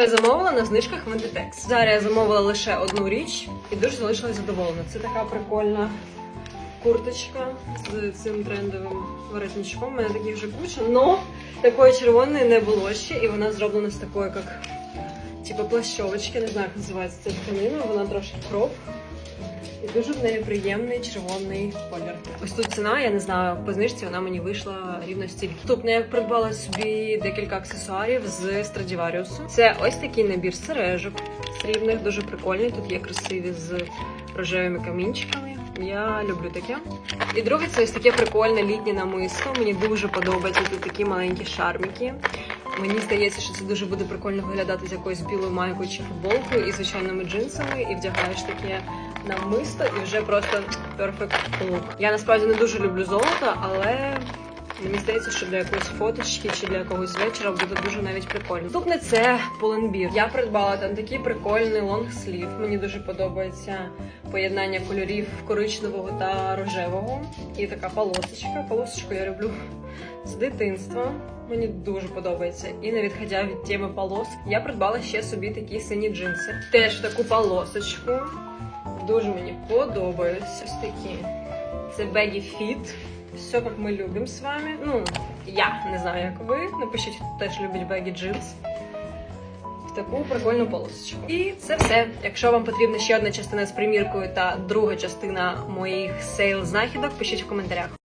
я замовила на знижках в Inditex. Зараз я замовила лише одну річ і дуже залишилась задоволена. Це така прикольна курточка з цим трендовим воротничком. У мене таких вже куча, но такої червоної не було ще, і вона зроблена з такої, як типу плащовочки, не знаю, як називається ця тканина, вона трошки кроп. І дуже в неї приємний червоний колір. Ось тут ціна, я не знаю, по знижці вона мені вийшла рівно стільки. Наступне я придбала собі декілька аксесуарів з Stradivarius. Це ось такий набір сережок срібних, дуже прикольний. Тут є красиві з рожевими камінчиками. Я люблю таке. І друге, це ось таке прикольне літнє намисто. Мені дуже подобається тут такі маленькі шармики. Мені здається, що це дуже буде прикольно виглядати з якоюсь білою майкою чи футболкою і звичайними джинсами, і вдягаєш таке намисто, і вже просто перфект лук. Я насправді не дуже люблю золото, але мені здається, що для якоїсь фоточки чи для якогось вечора буде дуже навіть прикольно. Наступне це Pull&Bear. Я придбала там такий прикольний лонгслів. Мені дуже подобається поєднання кольорів коричневого та рожевого. І така полосочка. Полосочку я люблю з дитинства. Мені дуже подобається. І не відходя від теми полос, я придбала ще собі такі сині джинси. Теж таку полосочку. Дуже мені подобаються. Ось такі. Це Baggy Fit. Все, як ми любимо з вами. Ну, я не знаю, як ви. Напишіть, хто теж любить бегі джинс. В таку прикольну полосочку. І це все. Якщо вам потрібна ще одна частина з приміркою та друга частина моїх сейл знахідок, пишіть в коментарях.